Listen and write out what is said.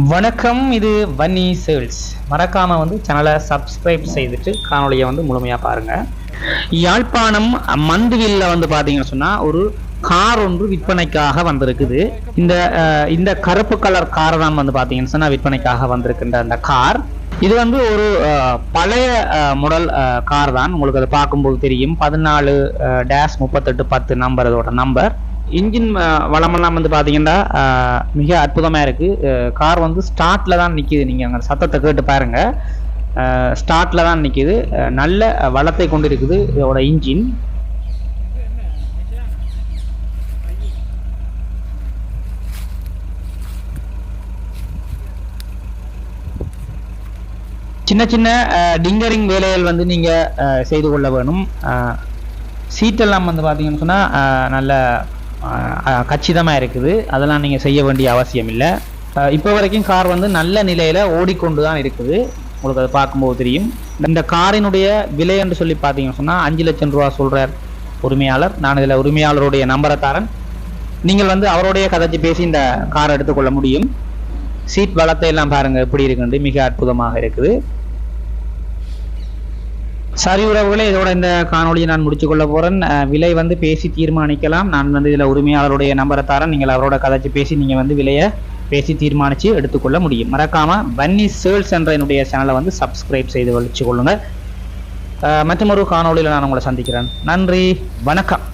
வணக்கம் இது வன்னி சேல்ஸ். மறக்காம வந்து சேனலை சப்ஸ்கிரைப் செய்துட்டு காணொலியை வந்து முழுமையாக பாருங்க. யாழ்ப்பாணம் மந்துவில்ல வந்து பார்த்தீங்கன்னு சொன்னா ஒரு கார் ஒன்று விற்பனைக்காக வந்திருக்குது. இந்த இந்த கருப்பு கலர் கார் தான் வந்து பார்த்தீங்கன்னு சொன்னா விற்பனைக்காக வந்திருக்கின்ற அந்த கார். இது வந்து ஒரு பழைய முடல் கார் தான். உங்களுக்கு அதை பார்க்கும்போது தெரியும். பதினாலு டேஷ் முப்பத்தெட்டு பத்து நம்பர் அதோட நம்பர் இன்ஜின் வளமெல்லாம் வந்து பார்த்தீங்கன்னா மிக அற்புதமாக இருக்குது கார் வந்து ஸ்டார்ட்டில் தான் நிற்கிது நீங்கள் அங்கே சத்தத்தை கேட்டு பாருங்கள் ஸ்டார்ட்டில் தான் நிற்கிது நல்ல வளத்தை கொண்டு இருக்குது இதோட இன்ஜின். சின்ன சின்ன டிங்கரிங் வேலைகள் வந்து நீங்கள் செய்து கொள்ள வேணும். சீட்டெல்லாம் வந்து பார்த்தீங்கன்னு சொன்னால் நல்ல கச்சிதமாக இருக்குது. அதெல்லாம் நீங்கள் செய்ய வேண்டிய அவசியம் இல்லை. இப்போ வரைக்கும் கார் வந்து நல்ல நிலையில் ஓடிக்கொண்டு தான் இருக்குது. உங்களுக்கு அதை பார்க்கும்போது தெரியும். இந்த காரினுடைய விலை என்று சொல்லி பார்த்தீங்கன்னு சொன்னால் அஞ்சு லட்சம் ரூபா சொல்கிறார் உரிமையாளர். நான் இதில் உரிமையாளருடைய நம்பரை தரேன் நீங்கள் வந்து அவருடைய கதைச்சு பேசி இந்த காரை எடுத்துக்கொள்ள முடியும். சீட் வளத்தை எல்லாம் பாருங்கள் எப்படி இருக்குன்னு மிக அற்புதமாக இருக்குது. சரி உறவுகளே இதோட இந்த காணொலியை நான் முடிச்சு கொள்ள போறேன் விலை வந்து பேசி தீர்மானிக்கலாம். நான் வந்து இதுல உரிமையாளருடைய நம்பரை தரேன். நீங்கள் அவரோட கதைச்சு பேசி நீங்க வந்து விலையை பேசி தீர்மானிச்சு எடுத்துக்கொள்ள முடியும். மறக்காம பன்னி சேல்ஸ் என்ற என்னுடைய சேனலை வந்து சப்ஸ்கிரைப் செய்து வச்சு கொள்ளுங்க அஹ் காணொலியில் நான் உங்களை சந்திக்கிறேன். நன்றி. வணக்கம்.